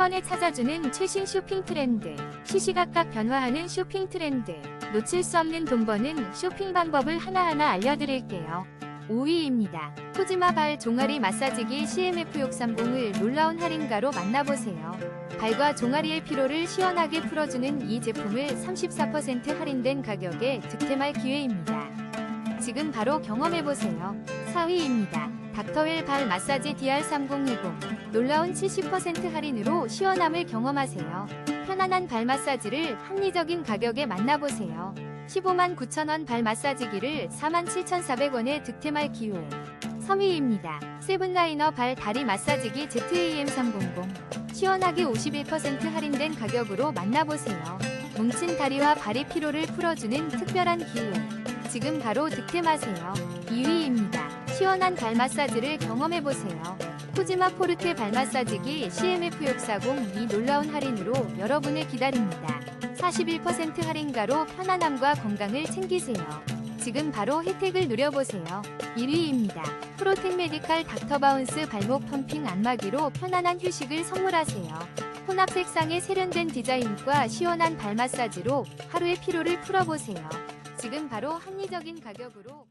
번에 찾아주는 최신 쇼핑 트렌드, 시시각각 변화하는 쇼핑 트렌드, 놓칠 수 없는 돈 버는 쇼핑 방법을 하나하나 알려드릴게요. 5위입니다. 코지마 발 종아리 마사지기 CMF630을 놀라운 할인가로 만나보세요. 발과 종아리의 피로를 시원하게 풀어주는 이 제품을 34% 할인된 가격에 득템할 기회입니다. 지금 바로 경험해보세요. 4위입니다. 닥터웰 발 마사지 DR3020 놀라운 70% 할인으로 시원함을 경험하세요. 편안한 발 마사지를 합리적인 가격에 만나보세요. 15만 9천원 발 마사지기를 4만 7,400원에 득템할 기회. 3위입니다. 세븐라이너 발 다리 마사지기 ZAM300 시원하게 51% 할인된 가격으로 만나보세요. 뭉친 다리와 발의 피로를 풀어주는 특별한 기회. 지금 바로 득템하세요. 2위입니다. 시원한 발 마사지를 경험해보세요. 코지마 포르테 발 마사지기 CMF640 이 놀라운 할인으로 여러분을 기다립니다. 41% 할인가로 편안함과 건강을 챙기세요. 지금 바로 혜택을 누려보세요. 1위입니다. 프로텍 메디칼 닥터바운스 발목 펌핑 안마기로 편안한 휴식을 선물하세요. 혼합 색상의 세련된 디자인과 시원한 발 마사지로 하루의 피로를 풀어보세요. 지금 바로 합리적인 가격으로